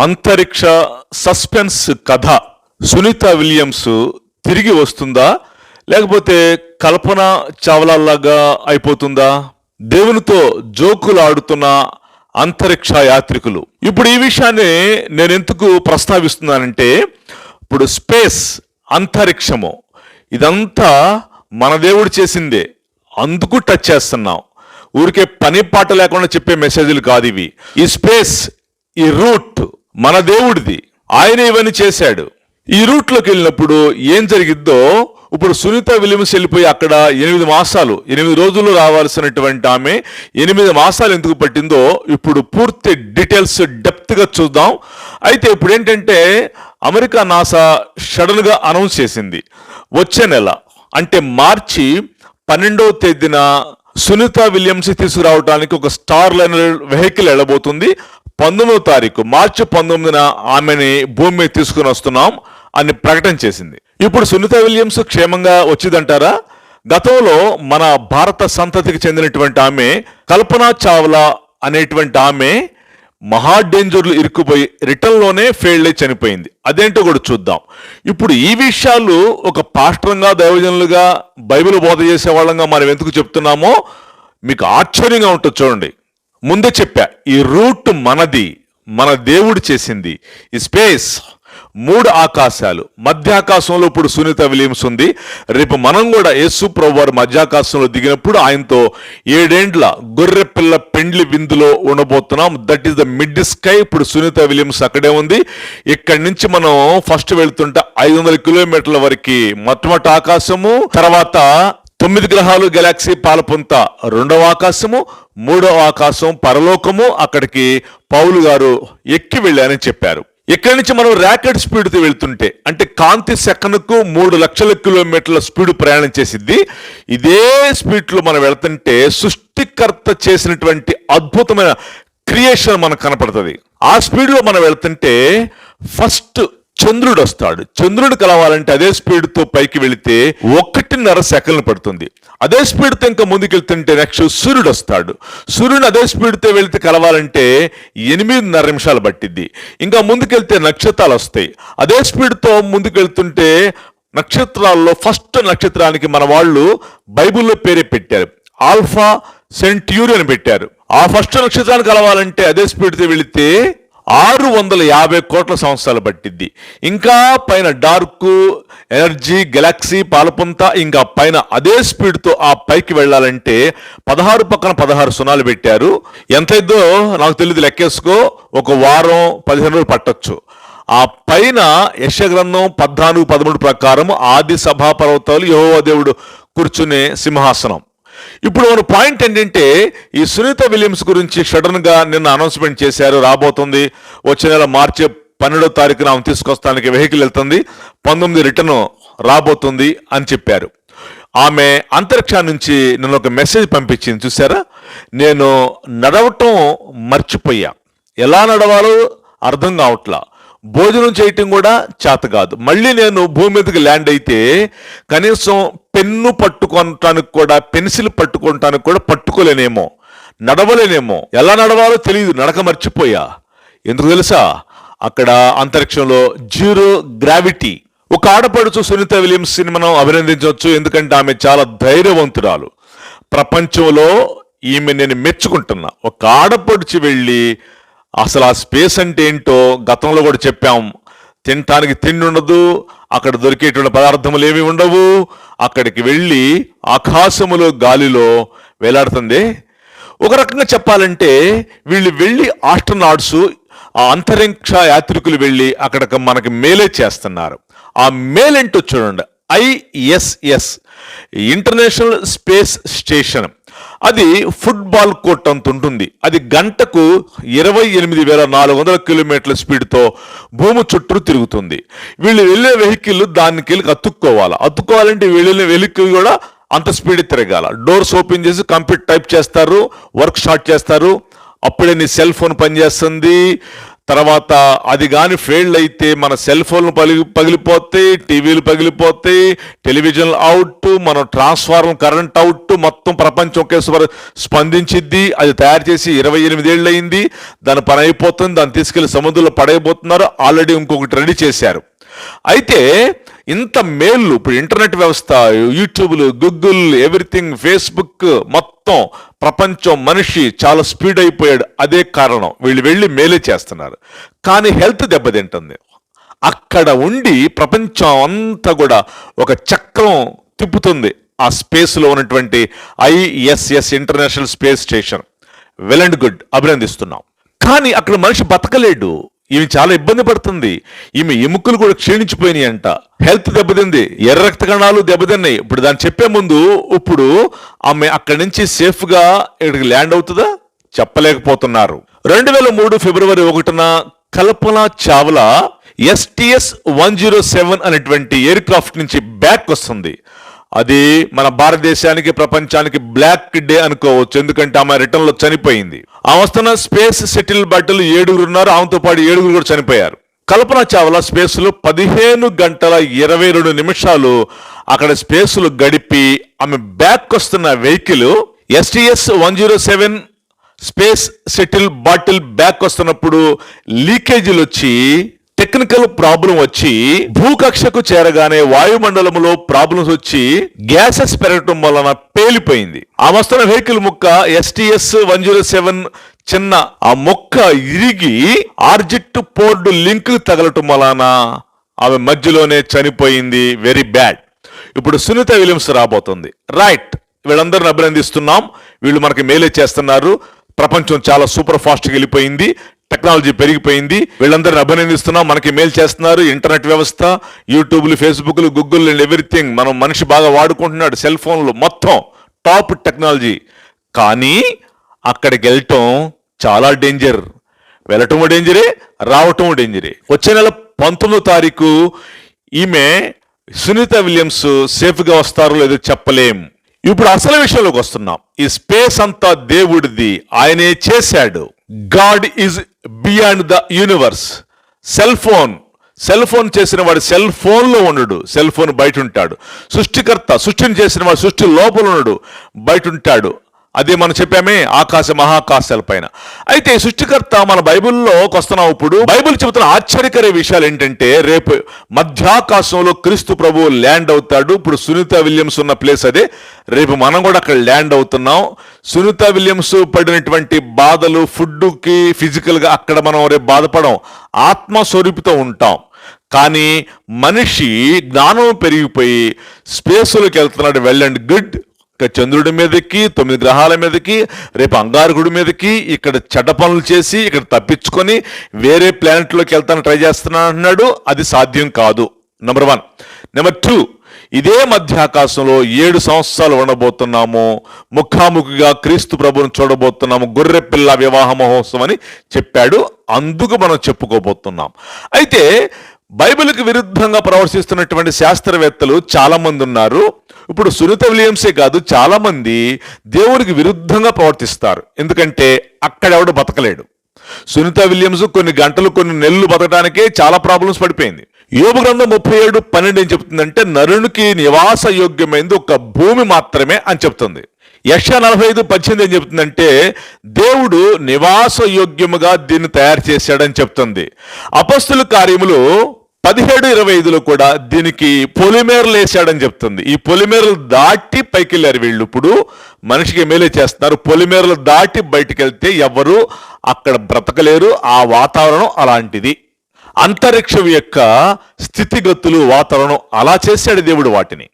అంతరిక్ష సస్పెన్స్ కథ సునీత విలియమ్స్ తిరిగి వస్తుందా? లేకపోతే కల్పన చావలాగా అయిపోతుందా? దేవునితో జోకులు ఆడుతున్న అంతరిక్ష యాత్రికులు. ఇప్పుడు ఈ విషయాన్ని నేను ఎందుకు ప్రస్తావిస్తున్నానంటే ఇప్పుడు స్పేస్ అంతరిక్షము. ఇదంతా మన దేవుడు చేసిందే. అందుకు టచ్ చేస్తున్నాం. ఊరికే పని పాట లేకుండా చెప్పే మెసేజ్లు కాదు ఇవి. ఈ స్పేస్ ఈ రూట్ మన దేవుడిది. ఆయన ఇవన్నీ చేశాడు. ఈ రూట్లోకి వెళ్ళినప్పుడు ఏం జరిగిద్దో ఇప్పుడు సునీత విలియమ్స్ వెళ్ళిపోయి అక్కడ ఎనిమిది మాసాలు ఎనిమిది రోజులు రావాల్సినటువంటి ఆమె ఎనిమిది మాసాలు ఎందుకు పట్టిందో ఇప్పుడు పూర్తి డీటెయిల్స్ డెప్త్గా చూద్దాం. అయితే ఇప్పుడు ఏంటంటే అమెరికా నాసా సడన్గా అనౌన్స్ చేసింది. వచ్చే నెల అంటే మార్చి పన్నెండవ తేదీన సునీత విలియమ్స్ తీసుకురావడానికి ఒక స్టార్ లైనర్ వెహికల్ వెళ్ళబోతుంది. పంతొమ్మిదో తారీఖు మార్చి పంతొమ్మిదిన ఆమెని భూమి మీద తీసుకుని వస్తున్నాం అని ప్రకటన చేసింది. ఇప్పుడు సునీత విలియమ్స్ క్షేమంగా వచ్చిందంటారా? గతంలో మన భారత సంతతికి చెందినటువంటి ఆమె కల్పనా చావ్లా అనేటువంటి ఆమె మహా డేంజర్లు ఇరుక్కుపోయి రిటర్న్లోనే ఫెయిల్ అయి చనిపోయింది. అదేంటో కూడా చూద్దాం. ఇప్పుడు ఈ విషయాలు ఒక పాస్టర్గా దైవజనులుగా బైబిల్ బోధ చేసే వాళ్ళంగా మనం ఎందుకు చెప్తున్నామో మీకు ఆశ్చర్యంగా ఉంటుంది చూడండి. ముందే చెప్పా ఈ రూట్ మనది మన దేవుడు చేసింది. ఈ స్పేస్ మూడు ఆకాశాలు. మధ్యాకాశంలో ఇప్పుడు సునీత విలియమ్స్ ఉంది. రేపు మనం కూడా యేసు ప్రభువారు మధ్యాకాశంలో దిగినప్పుడు ఆయనతో ఏడేండ్ల గొర్రె పిల్ల పెండ్లి విందులో ఉండబోతున్నాం. That is the mid sky ఇప్పుడు సునీత విలియమ్స్ అక్కడే ఉంది. ఇక్కడి నుంచి మనం ఫస్ట్ వెళ్తుంటే ఐదు వందల కిలోమీటర్ల వరకు మొట్టమొదటి ఆకాశము తర్వాత తొమ్మిది గ్రహాలు గెలాక్సీ పాలపుంత. రెండవ ఆకాశము మూడవ ఆకాశం పరలోకము. అక్కడికి పౌలు గారు ఎక్కి వెళ్ళారని చెప్పారు. ఇక్కడి నుంచి మనం ర్యాకెట్ స్పీడ్తో వెళ్తుంటే అంటే కాంతి సెకనుకు మూడు లక్షల కిలోమీటర్ల స్పీడ్ ప్రయాణం చేసిద్ది. ఇదే స్పీడ్లో మనం వెళ్తుంటే సృష్టికర్త చేసినటువంటి అద్భుతమైన క్రియేషన్ మనకు కనపడుతుంది. ఆ స్పీడ్లో మనం వెళ్తుంటే ఫస్ట్ చంద్రుడు వస్తాడు చంద్రుడు కలవాలంటే అదే స్పీడ్తో పైకి వెళితే ఒకటిన్నర సెకండ్లు పడుతుంది. అదే స్పీడ్తో ఇంకా ముందుకెళ్తుంటే నెక్స్ట్ సూర్యుడు వస్తాడు సూర్యుడు అదే స్పీడ్తో వెళితే కలవాలంటే ఎనిమిదిన్నర నిమిషాలు పట్టిద్ది. ఇంకా ముందుకెళ్తే నక్షత్రాలు వస్తాయి అదే స్పీడ్తో ముందుకెళ్తుంటే నక్షత్రాల్లో ఫస్ట్ నక్షత్రానికి మన వాళ్ళు బైబిల్లో పేరే పెట్టారు. ఆల్ఫా సెంట్యూరి అని పెట్టారు. ఆ ఫస్ట్ నక్షత్రాన్ని కలవాలంటే అదే స్పీడ్తో వెళితే ఆరు వందల యాభై కోట్ల సంవత్సరాలు పట్టిద్ది. ఇంకా పైన డార్క్ ఎనర్జీ గెలాక్సీ పాలపుంత ఇంకా పైన అదే స్పీడ్తో ఆ పైకి వెళ్ళాలంటే పదహారు పక్కన పదహారు సునాలు పెట్టారు. ఎంతైద్దో నాకు తెలియదు లెక్కేసుకో. ఒక వారం పదిహేను రోజులు పట్టచ్చు. ఆ పైన యశగ్రంథం పద్నాలుగు పదమూడు ప్రకారం ఆది సభా పర్వతాలు యహోవా దేవుడు కూర్చునే సింహాసనం. ఇప్పుడు మన పాయింట్ ఏంటంటే ఈ సునీత విలియమ్స్ గురించి సడన్గా నిన్న అనౌన్స్మెంట్ చేశారు రాబోతుంది. వచ్చే నెల మార్చి పన్నెండో తారీఖున ఆమె తీసుకొస్తానికి వెహికల్ వెళ్తుంది. పంతొమ్మిది రిటర్న్ రాబోతుంది అని చెప్పారు. ఆమె అంతరిక్షా నుంచి నన్ను ఒక మెసేజ్ పంపించింది చూసారా నేను నడవటం మర్చిపోయా. ఎలా నడవాలో అర్థం కావట్లా. భోజనం చేయటం కూడా చేత కాదు. మళ్ళీ నేను భూమి మీదకి ల్యాండ్ అయితే కనీసం పెన్ను పట్టుకోవటానికి కూడా పెన్సిల్ పట్టుకోవటానికి కూడా పట్టుకోలేనేమో నడవలేనేమో. ఎలా నడవాలో తెలియదు నడక మర్చిపోయా. ఎందుకు తెలుసా? అక్కడ అంతరిక్షంలో జీరో గ్రావిటీ. ఒక ఆడపడుచు సునీత విలియమ్స్ని మనం అభినందించవచ్చు ఎందుకంటే ఆమె చాలా ధైర్యవంతురాలు. ప్రపంచంలో ఈమె నేను మెచ్చుకుంటున్నా. ఒక ఆడపడుచు వెళ్ళి అసలు ఆ స్పేస్ అంటే ఏంటో గతంలో కూడా చెప్పాం. తినటానికి తిండి ఉండదు అక్కడ దొరికేటువంటి పదార్థములు ఏమి ఉండవు. అక్కడికి వెళ్ళి ఆకాశములో గాలిలో వేలాడుతుంది. ఒక రకంగా చెప్పాలంటే వీళ్ళు వెళ్ళి ఆస్ట్రనాట్స్ ఆ అంతరిక్ష యాత్రికులు వెళ్ళి అక్కడ మనకి మేలే చేస్తున్నారు. ఆ మేలేంటో చూడండి. ISS international space station. అది ఫుట్బాల్ కోర్ట్ అంత ఉంటుంది. అది గంటకు ఇరవై ఎనిమిది వేల నాలుగు వందల కిలోమీటర్ల స్పీడ్తో భూమి చుట్టూ తిరుగుతుంది. వీళ్ళు వెళ్ళే వెహికల్ దానికి వెళ్ళి అతుక్కోవాలి? అతుక్కోవాలంటే వెళ్ళిన వెహికల్ కూడా అంత స్పీడ్ తిరగాల. డోర్స్ ఓపెన్ చేసి కంప్యూటర్ టైప్ చేస్తారు వర్క్ షాట్ చేస్తారు. అప్పుడే నీ సెల్ ఫోన్ పనిచేస్తుంది. తర్వాత అది కానీ ఫెయిల్ అయితే మన సెల్ ఫోన్లు పగిలి పగిలిపోతాయి టీవీలు పగిలిపోతాయి టెలివిజన్లు అవుట్ మన ట్రాన్స్ఫార్మర్ కరెంట్ అవుట్ మొత్తం ప్రపంచం ఒకేసారి స్పందించిద్ది. అది తయారు చేసి ఇరవై ఎనిమిదేళ్ళు అయింది. దాని పని అయిపోతుంది. దాన్ని తీసుకెళ్ళి సముద్రంలో పడైపోతున్నారు ఆల్రెడీ ఇంకొకటి రెడీ చేశారు. అయితే ఇంత మేళ్ళు ఇప్పుడు ఇంటర్నెట్ వ్యవస్థ యూట్యూబ్లు గూగుల్ ఎవ్రీథింగ్ ఫేస్బుక్ మొత్తం ప్రపంచం మనిషి చాలా స్పీడ్ అయిపోయాడు. అదే కారణం. వీళ్ళు వెళ్ళి మేలే చేస్తున్నారు. కానీ హెల్త్ దెబ్బతింటుంది. అక్కడ ఉండి ప్రపంచం అంతా కూడా ఒక చక్రం తిప్పుతుంది. ఆ స్పేస్లో ఉన్నటువంటి ISS international space station. Well and good. అభినందిస్తున్నాం. కానీ అక్కడ మనిషి బతకలేడు. ఈమె చాలా ఇబ్బంది పడుతుంది. ఈమె ఎముకలు కూడా క్షీణించిపోయినాయి అంట. హెల్త్ దెబ్బతింది. ఎర్ర రక్త కణాలు దెబ్బతిన్నాయి. ఇప్పుడు దాన్ని చెప్పే ముందు ఇప్పుడు ఆమె అక్కడి నుంచి సేఫ్గా ఇక్కడికి ల్యాండ్ అవుతుందా? చెప్పలేకపోతున్నారు. రెండు వేల మూడు ఫిబ్రవరి ఒకటిన Kalpana Chawla STS one zero seven అనేటువంటి ఎయిర్క్రాఫ్ట్ నుంచి బ్యాక్ వస్తుంది. అది మన భారతదేశానికి ప్రపంచానికి బ్లాక్ డే అనుకోవచ్చు. ఎందుకంటే ఆమె రిటర్న్లో చనిపోయింది. ఆ వస్తున్న స్పేస్ సెటిల్ బట్టలు ఏడుగురు ఉన్నారు. ఆమెతో పాటు ఏడుగురు కూడా చనిపోయారు. కల్పన చావ్లా స్పేస్లో పదిహేను గంటల ఇరవై రెండు నిమిషాలు అక్కడ స్పేస్లో గడిపి ఆమె బ్యాక్ వస్తున్న vehicle STS one zero seven space shuttle bottle back వస్తున్నప్పుడు లీకేజీలు వచ్చి టెక్నికల్ ప్రాబ్లం వచ్చి భూకక్షకు చేరగానే వాయుమండలంలో ప్రాబ్లమ్స్ వచ్చి గ్యాసెస్ పెరగటం వలన పేలిపోయింది. ఆ వస్తున్న వెహికల్ ముక్క ఎస్టిఎస్ వన్ జీరో సెవెన్ చిన్న ఆ మొక్క ఇరిగి ఆర్జిట్ పోర్డు లింక్ తగలటం వలన ఆమె మధ్యలోనే చనిపోయింది. వెరీ బ్యాడ్ ఇప్పుడు సునీత విలియమ్స్ రాబోతుంది. రైట్ వీళ్ళందరిని అభినందిస్తున్నాం. వీళ్ళు మనకి మేలే చేస్తున్నారు. ప్రపంచం చాలా సూపర్ ఫాస్ట్గా వెళ్ళిపోయింది. టెక్నాలజీ పెరిగిపోయింది. వీళ్ళందరిని అభినందిస్తున్నాం. మనకి మేలు చేస్తున్నారు. ఇంటర్నెట్ వ్యవస్థ యూట్యూబ్లు ఫేస్బుక్లు గూగుల్ అండ్ ఎవ్రీథింగ్. మనం మనిషి బాగా వాడుకుంటున్నాడు. సెల్ ఫోన్లు మొత్తం టాప్ టెక్నాలజీ. కానీ అక్కడికి వెళ్ళటం చాలా డేంజర్. వెళ్ళటము డేంజరే రావటం డేంజరే. వచ్చే నెల పంతొమ్మిదో తారీఖు ఈమె సునీత విలియమ్స్ సేఫ్గా వస్తారో లేదో చెప్పలేం. ఇప్పుడు అసలు విషయంలోకి వస్తున్నాం. ఈ స్పేస్ అంతా దేవుడిది. ఆయనే చేశాడు. God is beyond the universe. Cell phone. Cell phone చేసిన వాడు సెల్ ఫోన్లో ఉండడు. సెల్ ఫోన్ బయట ఉంటాడు. సృష్టికర్త సృష్టిని చేసిన వాడు సృష్టి లోపల ఉండడు. బయట ఉంటాడు. అదే మనం చెప్పామే ఆకాశ మహాకాశాల పైన. అయితే సృష్టికర్త మన బైబిల్లోకి వస్తున్నాం ఇప్పుడు. బైబిల్ చెబుతున్న ఆశ్చర్యకర విషయాలు ఏంటంటే రేపు మధ్యాకాశంలో క్రీస్తు ప్రభు ల్యాండ్ అవుతాడు. ఇప్పుడు సునీత విలియమ్స్ ఉన్న ప్లేస్ అదే. రేపు మనం కూడా అక్కడ ల్యాండ్ అవుతున్నాం. సునీత విలియమ్స్ పడినటువంటి బాధలు ఫుడ్కి ఫిజికల్గా అక్కడ మనం రేపు బాధపడం ఆత్మస్వరూపితో ఉంటాం. కానీ మనిషి జ్ఞానం పెరిగిపోయి స్పేస్లోకి వెళ్తున్నాడు. Well and good. చంద్రుడి మీదకి తొమ్మిది గ్రహాల మీదకి రేపు అంగారకుడి మీదకి ఇక్కడ చెడ్డ పనులు చేసి ఇక్కడ తప్పించుకొని వేరే ప్లానెట్లోకి వెళ్తాను ట్రై చేస్తున్నా అంటున్నాడు. అది సాధ్యం కాదు. నెంబర్ వన్ నెంబర్ టూ ఇదే మధ్యాకాశంలో ఏడు సంవత్సరాలు ఉండబోతున్నాము. ముఖాముఖిగా క్రీస్తు ప్రభుని చూడబోతున్నాము. గొర్రె పిల్ల వివాహ మహోత్సవం అని చెప్పాడు. అందుకు మనం చెప్పుకోబోతున్నాం. అయితే బైబిల్కి విరుద్ధంగా ప్రవర్తిస్తున్నటువంటి శాస్త్రవేత్తలు చాలామంది ఉన్నారు. ఇప్పుడు సునీత విలియమ్సే కాదు చాలామంది దేవునికి విరుద్ధంగా ప్రవర్తిస్తారు. ఎందుకంటే అక్కడ ఎవడు బతకలేడు. సునీత విలియమ్స్ కొన్ని గంటలు కొన్ని నెలలు బతకడానికే చాలా ప్రాబ్లమ్స్ పడిపోయింది. యోగ గ్రంథం ముప్పై ఏడు పన్నెండు ఏం చెప్తుందంటే నరునికి నివాస యోగ్యమైంది ఒక భూమి మాత్రమే అని చెప్తుంది. యక్ష నలభై ఐదు పద్దెనిమిది ఏం చెప్తుందంటే దేవుడు నివాస యోగ్యముగా దీన్ని తయారు చేశాడని చెప్తుంది. అపస్తుల కార్యములు పదిహేడు ఇరవై ఐదులో కూడా దీనికి పొలిమేరలు వేసాడని చెప్తుంది. ఈ పొలిమేరలు దాటి పైకి వెళ్ళారు వీళ్ళు. ఇప్పుడు మనిషికి మేలే చేస్తున్నారు. పొలిమేరలు దాటి బయటికి వెళ్తే ఎవరు అక్కడ బ్రతకలేరు. ఆ వాతావరణం అలాంటిది. అంతరిక్షం యొక్క స్థితిగతులు వాతావరణం అలా చేశాడు దేవుడు వాటిని.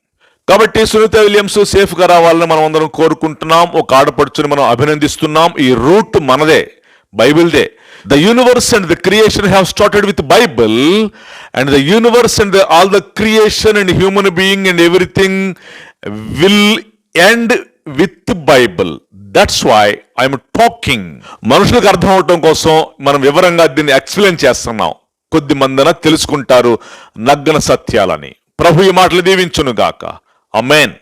కాబట్టి సునీత విలియమ్స్ సేఫ్గా రావాలని మనం అందరం కోరుకుంటున్నాం. ఒక ఆడపడుచుని మనం అభినందిస్తున్నాం. ఈ రూట్ మనదే. బైబిల్దే the universe and the creation have started with Bible and the universe and all the creation and human being and everything will end with Bible that's why I'm talking మనుషులకు అర్థం అవటం కోసం మనం వివరంగా దీన్ని ఎక్స్ప్లెయిన్ చేస్తున్నాం కొద్ది మందిన తెలుసుకుంటారు నగ్న సత్యాలని. ప్రభు ఈ మాటలు దీవించును గాక అమేన్